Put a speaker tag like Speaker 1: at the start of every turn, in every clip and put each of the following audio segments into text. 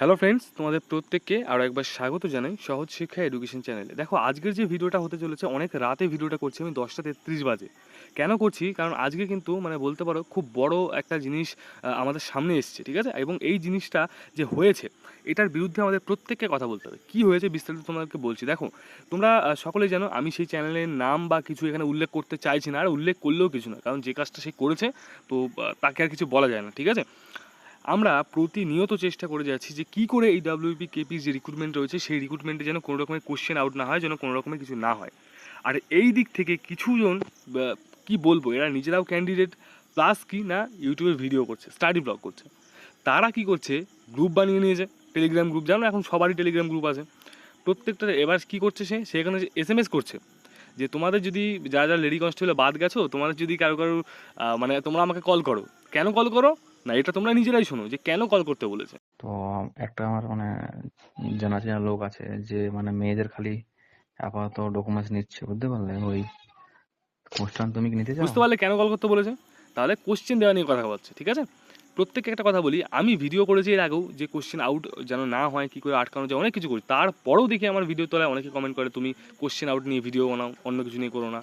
Speaker 1: Hello friends তোমাদের প্রত্যেককে আরও একবার স্বাগত জানাই সহজ শিক্ষা এডুকেশন চ্যানেলে দেখো, আজকের যে ভিডিওটা হতে চলেছে, অনেক রাতে ভিডিওটা করছি আমি দশটা তেত্রিশ বাজে। কেন করছি? কারণ আজকে কিন্তু মানে বলতে পারো, খুব বড় একটা জিনিস আমাদের সামনে এসছে, ঠিক আছে? এবং এই জিনিসটা যে হয়েছে, এটার বিরুদ্ধে আমাদের প্রত্যেককে কথা বলতে হবে। কী হয়েছে বিস্তারিত তোমাদেরকে বলছি। দেখো, তোমরা সকলেই জানো, আমি সেই চ্যানেলের নাম বা কিছু এখানে উল্লেখ করতে চাইছি না, আর উল্লেখ করলেও কিছু না। কারণ যে কাজটা সে করেছে, তো তাকে আর কিছু বলা যায় না, ঠিক আছে? আমরা প্রতিনিয়ত চেষ্টা করে যাচ্ছি যে কী করে এই ডাব্লিউপি কেপির যে রিক্রুটমেন্ট রয়েছে, সেই রিক্রুটমেন্টে যেন কোনো রকমের কোশ্চেন আউট না হয়, যেন কোনো রকমের কিছু না হয়। আর এই দিক থেকে কিছুজন কি বলব, এরা নিজেরাও ক্যান্ডিডেট প্লাস কি না ইউটিউবে ভিডিও করছে স্টাডি ব্লগ করছে। তারা কি করছে গ্রুপ বানিয়ে নিয়েছে টেলিগ্রাম গ্রুপ জানো এখন সবারই টেলিগ্রাম গ্রুপ আছে। প্রত্যেকটা এবার কি করছে সে সেখানে এস এম এস করছে, যে তোমাদের যদি যারা যারা লেডি কনস্টেবলে বাদ গেছো, তোমাদের যদি কারও কারও মানে তোমরা আমাকে কল করো। কেন কল করো? না এটা তোমরা নিজেরাই শোনো যে কেন কল করতে বলেছে।
Speaker 2: তো একটা আমার মানে জানা চেনা লোক আছে যে মানে মেয়েদের খালি আপাতত ডকুমেন্টস নিচ্ছে বুঝতে পারলে? ওই অনুষ্ঠান তুমি কি নিতে চাও?
Speaker 1: বুঝতে পারলে কেন কল করতে বলেছে? তাহলে কোশ্চেন দেওয়া নিয়ে কথা বলছে ঠিক আছে? প্রত্যেককে একটা কথা বলি আমি ভিডিও করেছি এর আগেও যে কোশ্চেন আউট যেন না হয় কী করে আটকানো যায় অনেক কিছু করি। তারপরেও দেখি আমার ভিডিও তোলায় অনেকে কমেন্ট করে তুমি কোশ্চেন আউট নিয়ে ভিডিও বানাও অন্য কিছু নিয়ে করো না।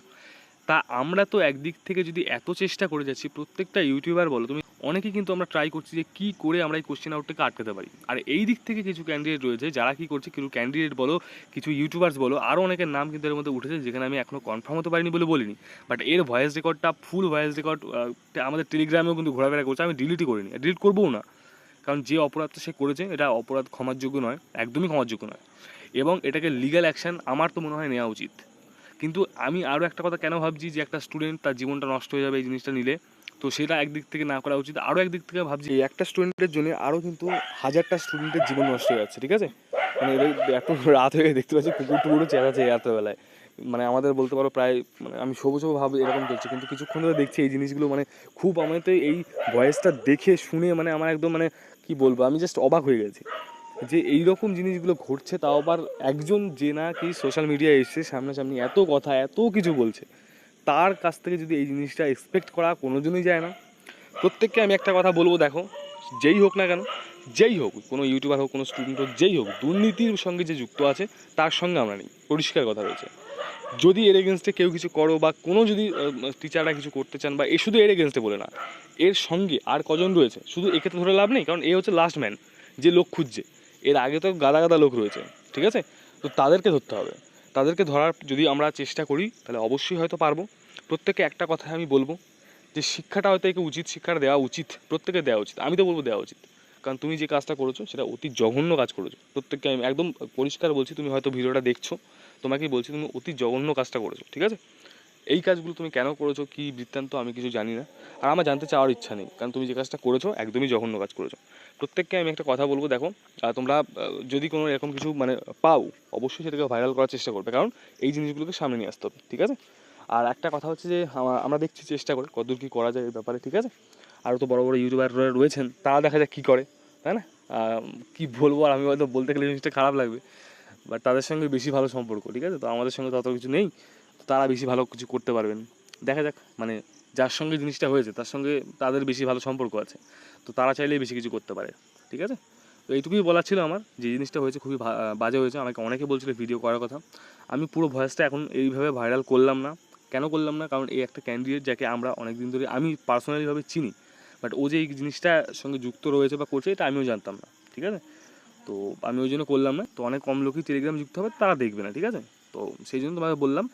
Speaker 1: তা আমরা তো একদিক থেকে যদি এত চেষ্টা করে যাচ্ছি প্রত্যেকটা ইউটিউবার বলো তুমি অনেকে কিন্তু আমরা ট্রাই করছি যে কী করে আমরা এই কোশ্চেন আউটটাকে আটকাতে পারি। আর এই দিক থেকে কিছু ক্যান্ডিডেট রয়েছে, যারা কী করছে, কিছু ক্যান্ডিডেট বলো, কিছু ইউটিউবার্স বলো আরও অনেকের নাম কিন্তু এর মধ্যে উঠেছে, যেখানে আমি এখনও কনফার্ম হতে পারিনি বলে বলিনি। বাট এর ভয়েস রেকর্ডটা ফুল ভয়েস রেকর্ড আমাদের টেলিগ্রামেও কিন্তু ঘোরাফেরা করছে, আমি ডিলিটই করিনি ডিলিট করবও না। কারণ যে অপরাধটা সে করেছে, এটা অপরাধ ক্ষমার যোগ্য নয়, একদমই ক্ষমার যোগ্য নয়। এবং এটাকে লিগ্যাল অ্যাকশন আমার তো মনে হয় নেওয়া উচিত। কিন্তু আমি আরও একটা কথা কেন ভাবছি যে একটা স্টুডেন্ট তার জীবনটা নষ্ট হয়ে যাবে এই জিনিসটা নিলে? তো সেটা একদিক থেকে না করা উচিত। আরও একদিক থেকে ভাবছি এই একটা স্টুডেন্টের জন্য আরও কিন্তু হাজারটা স্টুডেন্টের জীবন নষ্ট হয়ে যাচ্ছে, ঠিক আছে? মানে এত রাত হয়ে দেখতে পাচ্ছি কুকুর টুকুরও এই রাত্রেবেলায়। মানে আমাদের বলতে পারো প্রায় মানে আমি সবুজ ভাবে এরকম চলছে, কিন্তু কিছুক্ষণ ধরে দেখছি এই জিনিসগুলো মানে খুব আমাদের এই ভয়েসটা দেখে শুনে মানে আমার একদম মানে কি বলব, আমি জাস্ট অবাক হয়ে গেছি। যে এই রকম জিনিসগুলো ঘটছে, তাও আবার একজন যে না কি সোশ্যাল মিডিয়ায় এসে সামনাসামনি এত কথা, এত কিছু বলছে। তার কাছ থেকে যদি এই জিনিসটা এক্সপেক্ট করা কোনো যায় না। প্রত্যেককে আমি একটা কথা বলব, দেখো, যেই হোক না কেন, যেই হোক, কোনো ইউটিউবার হোক, কোনো স্টুডেন্ট হোক, যেই হোক, দুর্নীতির সঙ্গে যে যুক্ত আছে, তার সঙ্গে আমরা নেই। পরিষ্কার কথা রয়েছে। যদি এর এগেনস্টে কেউ কিছু করো বা কোনো যদি টিচাররা কিছু করতে চান বা এ শুধু এর এগেনস্টে বলে না, এর সঙ্গে আর কজন রয়েছে, শুধু একে তো ধরে লাভ নেই, কারণ এ হচ্ছে লাস্ট ম্যান যে লোক খুঁজছে। এর আগে তো গাদা গাদা লোক রয়েছে, ঠিক আছে? তো তাদেরকে ধরতে হবে। তাদেরকে ধরার যদি আমরা চেষ্টা করি, তাহলে অবশ্যই হয়তো পারব। প্রত্যেককে একটা কথা আমি বলব, যে শিক্ষাটা হয়তো একে উচিত, শিক্ষাটা দেওয়া উচিত প্রত্যেকে দেওয়া উচিত। আমি তো বলব দেওয়া উচিত। কারণ তুমি যে কাজটা করেছ, সেটা অতি জঘন্য কাজ করেছ। প্রত্যেককে আমি একদম পরিষ্কার বলছি, তুমি হয়তো ভিডিওটা দেখছ, তোমাকেই বলছি তুমি অতি জঘন্য কাজটা করেছ, ঠিক আছে? এই কাজগুলো তুমি কেন করেছ? কী বৃত্তান্ত? আমি কিছু জানি না। আর আমার জানতে চাওয়ার ইচ্ছা নেই। কারণ তুমি যে কাজটা করেছ, একদমই জঘন্য কাজ করেছ। প্রত্যেককে আমি একটা কথা বলব, দেখো তোমরা যদি কোনো এরকম কিছু মানে পাও, অবশ্যই সেটাকে ভাইরাল করার চেষ্টা করবে। কারণ এই জিনিসগুলোকে সামনে নিয়ে আসতে হবে, ঠিক আছে? আর একটা কথা হচ্ছে যে আমরা দেখছি চেষ্টা করে, কতদূর কী করা যায় এই ব্যাপারে, ঠিক আছে? আরও তো বড় বড় ইউটিউবাররা রয়েছেন, তারা দেখা যাক কী করে, তাই না? কি বলব, আর আমি হয়তো বলতে গেলে জিনিসটা খারাপ লাগবে। বাট তাদের সঙ্গে বেশি ভালো সম্পর্ক, ঠিক আছে? তো আমাদের সঙ্গে তো অত কিছু নেই। তারা বেশি ভালো কিছু করতে পারবেন। দেখা যাক মানে যার সঙ্গে জিনিসটা হয়েছে, তার সঙ্গে তাদের বেশি ভালো সম্পর্ক আছে। তো তারা চাইলেই বেশি কিছু করতে পারে, ঠিক আছে? তো এইটুকুই বলার ছিল আমার, যে জিনিসটা হয়েছে খুবই বাজে হয়েছে। আমাকে অনেকে বলছিল ভিডিও করার কথা। আমি পুরো ভয়েসটা এখন এইভাবে ভাইরাল করলাম না। কেন করলাম না? কারণ এই একটা ক্যান্ডিডেট যাকে আমরা অনেক দিন ধরে, আমি পার্সোনালিভাবে চিনি। বাট ও যে এই জিনিসটার সঙ্গে যুক্ত রয়েছে বা করছে, এটা আমিও জানতাম না, ঠিক আছে? তো আমি ওই জন্য করলাম না। তো অনেক কম লোকই টেলিগ্রাম যুক্ত হবে, তারা দেখবে না, ঠিক আছে? তো সেই জন্য তোমাকে বললাম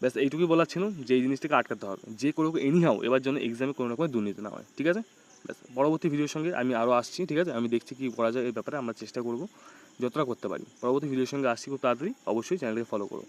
Speaker 1: ব্যাস, এইটুকুই বলার ছিল যে এই জিনিসটাকে আটকাতে হবে। যে কোনো এনিহাও এবার জন্য এক্সামে কোনো রকমের দুর্নীতি না হয়, ঠিক আছে? ব্যাস, পরবর্তী ভিডিওর সঙ্গে আমি আরও আসছি, ঠিক আছে? আমি দেখছি কী করা যায় এই ব্যাপারে, আমরা চেষ্টা করব, যতটা করতে পারি। পরবর্তী ভিডিওর সঙ্গে আসছি খুব তাড়াতাড়ি, অবশ্যই চ্যানেলকে ফলো করো।